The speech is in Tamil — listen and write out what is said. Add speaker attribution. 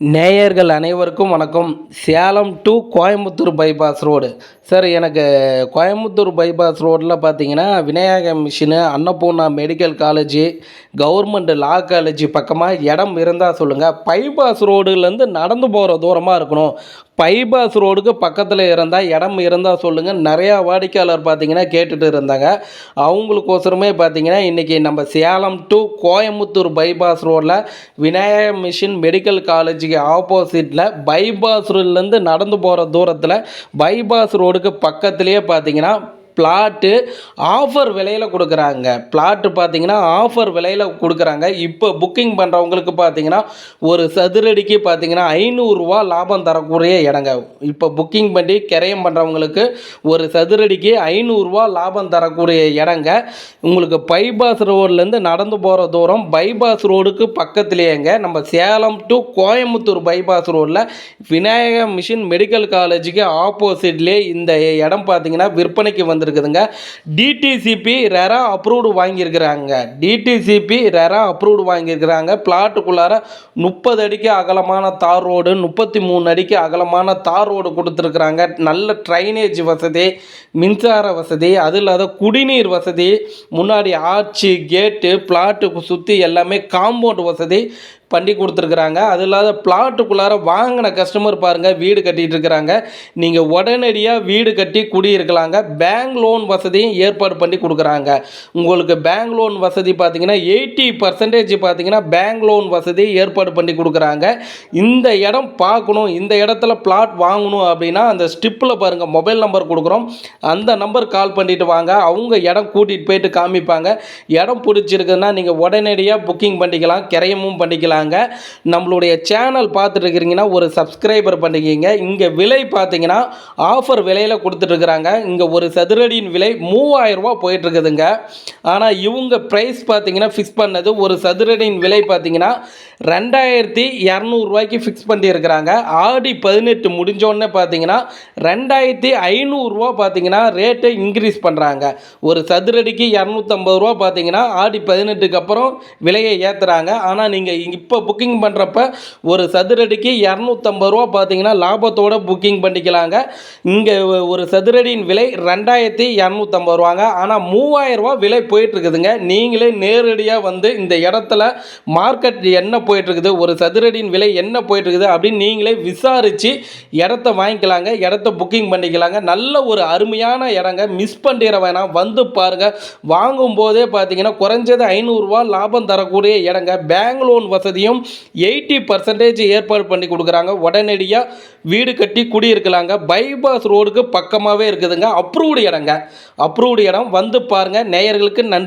Speaker 1: நேயர்கள் அனைவருக்கும் வணக்கம். Salem to Coimbatore bypass road sir எனக்கு கோயம்புத்தூர் பைபாஸ் ரோட்டில் பார்த்தீங்கன்னா Vinayaka mission Annapoorna medical college government law college பக்கமாக இடம் இருந்தால் சொல்லுங்கள் பைபாஸ் ரோடுலேருந்து நடந்து போகிற தூரமாக இருக்கணும். பைபாஸ் ரோடுக்கு பக்கத்தில் இருந்தால் இடம் இருந்தால் சொல்லுங்கள் நிறையா வாடிக்கையாளர் பார்த்திங்கன்னா கேட்டுட்டு இருந்தாங்க. அவங்களுக்கோசரமே பார்த்திங்கன்னா இன்றைக்கி நம்ம சேலம் டு கோயம்புத்தூர் பைபாஸ் ரோட்டில் விநாயக மிஷின் மெடிக்கல் காலேஜுக்கு ஆப்போசிட்டில் பைபாஸ் ரோட்லேருந்து நடந்து போகிற தூரத்தில் பைபாஸ் ரோடுக்கு பக்கத்துலேயே பார்த்தீங்கன்னா பிளாட்டு ஆஃபர் விலையில் கொடுக்குறாங்க. பிளாட்டு பார்த்தீங்கன்னா ஆஃபர் விலையில் கொடுக்குறாங்க. இப்போ புக்கிங் பண்ணுறவங்களுக்கு பார்த்தீங்கன்னா ஒரு சதுரடிக்கு பார்த்தீங்கன்னா ஐநூறுரூவா லாபம் தரக்கூடிய இடங்க. இப்போ புக்கிங் பண்ணி கிரயம் பண்ணுறவங்களுக்கு ஒரு சதுரடிக்கு ஐநூறுரூவா லாபம் தரக்கூடிய இடங்க. உங்களுக்கு பைபாஸ் ரோட்லேருந்து நடந்து போகிற தூரம் பைபாஸ் ரோடுக்கு பக்கத்துலேயேங்க. நம்ம சேலம் டு கோயம்புத்தூர் பைபாஸ் ரோட்டில் விநாயகா மிஷின் மெடிக்கல் காலேஜுக்கு ஆப்போசிட்லேயே இந்த இடம் பார்த்தீங்கன்னா விற்பனைக்கு இருக்குதுங்க டிடிசிபி ரெரா அப்ரூவ்டு வாங்கியிருக்கிறாங்க. டிடிசிபி ரெரா அப்ரூவ்டு வாங்கியிருக்கிறாங்க. பிளாட்டுக்குள்ளார முப்பது அடிக்கு அகலமான தார் ரோடு முப்பத்தி மூணு அடிக்கு அகலமான தார் ரோடு கொடுத்துருக்குறாங்க. நல்ல ட்ரைனேஜ் வசதி மின்சார வசதி அது இல்லாத குடிநீர் வசதி முன்னாடி ஆர்ச்சி கேட்டு பிளாட்டுக்கு சுற்றி எல்லாமே காம்பவுண்ட் வசதி. பண்ணி கொடுத்துருக்குறாங்க. அது இல்லாத பிளாட்டுக்குள்ளார வாங்கின கஸ்டமர் பாருங்கள் வீடு கட்டிகிட்டு இருக்கிறாங்க நீங்கள் உடனடியாக வீடு கட்டி குடியிருக்கலாங்க. பேங்க் லோன் வசதியும் ஏற்பாடு பண்ணி கொடுக்குறாங்க. உங்களுக்கு பேங்க் லோன் வசதி பார்த்தீங்கன்னா எயிட்டி பர்சன்டேஜ் பார்த்தீங்கன்னா பேங்க் லோன் வசதி ஏற்பாடு பண்ணி கொடுக்குறாங்க. இந்த இடம் பார்க்கணும் இந்த இடத்துல பிளாட் வாங்கணும் அப்படின்னா அந்த ஸ்டிப்பில் பாருங்கள் மொபைல் நம்பர் கொடுக்குறோம். அந்த நம்பர் கால் பண்ணிட்டு வாங்க. அவங்க இடம் கூட்டிகிட்டு போயிட்டு காமிப்பாங்க. இடம் பிடிச்சிருக்குன்னா நீங்கள் உடனடியாக புக்கிங் பண்ணிக்கலாம் கிரயமும் பண்ணிக்கலாங்க நம்மளுடைய சேனல் பார்த்துட்ருக்கிறீங்கன்னா ஒரு சப்ஸ்கிரைபர் பண்ணிக்கிங்க. இங்கே விலை பார்த்தீங்கன்னா ஆஃபர் விலையில் கொடுத்துட்ருக்குறாங்க இங்கே ஒரு சதுரடியின் விலை மூவாயிரரூபா போயிட்டுருக்குதுங்க. ஆனால் இவங்க ப்ரைஸ் பார்த்தீங்கன்னா ஃபிக்ஸ் பண்ணது ஒரு சதுரடியின் விலை பார்த்தீங்கன்னா ரெண்டாயிரத்தி இரநூறுவாய்க்கு ஃபிக்ஸ் பண்ணியிருக்கிறாங்க. ஆடி பதினெட்டு முடிஞ்சோடனே பார்த்தீங்கன்னா ரெண்டாயிரத்தி ஐநூறுரூவா பார்த்தீங்கன்னா ரேட்டை இன்க்ரீஸ் பண்ணுறாங்க ஒரு சதுரடிக்கு இரநூத்தம்பது ரூபா பார்த்தீங்கன்னா ஆடி பதினெட்டுக்கு அப்புறம் விலையை ஏற்றுறாங்க ஆனால் நீங்கள் இப்போ புக்கிங் பண்ணுறப்ப ஒரு சதுரடிக்கு இரநூத்தம்பது ரூபா பார்த்தீங்கன்னா லாபத்தோட புக்கிங் பண்ணிக்கலாங்க. இங்கே ஒரு சதுரடியின் விலை ரெண்டாயிரத்தி இரநூத்தம்பது ரூபாங்க. ஆனால் மூவாயிரரூபா விலை போயிட்டுருக்குதுங்க. நீங்களே நேரடியாக வந்து இந்த இடத்துல மார்க்கெட் என்ன போயிட்டுருக்குது ஒரு சதுரடியின் விலை என்ன போயிட்டுருக்குது அப்படின்னு நீங்களே விசாரித்து இடத்த வாங்கிக்கலாங்க. இடத்த புக்கிங் பண்ணிக்கலாங்க. நல்ல ஒரு அருமையான இடங்க. மிஸ் பண்ணிட வேணாம். வந்து பாருங்கள் வாங்கும்போதே பார்த்தீங்கன்னா குறைஞ்சது ஐநூறுரூவா லாபம் தரக்கூடிய இடங்க. பேங்க் லோன் வசதி வசதியும் எயிட்டி பர்சன்டேஜ் ஏற்பாடு பண்ணி கொடுக்குறாங்க. உடனடியாக வீடு கட்டி குடியிருக்கலாங்க. பைபாஸ் ரோடுக்கு பக்கமாகவே இருக்குதுங்க. அப்ரூவ்டு இடங்க. அப்ரூவ்டு இடம். வந்து பாருங்கள் நேயர்களுக்கு நன்றி.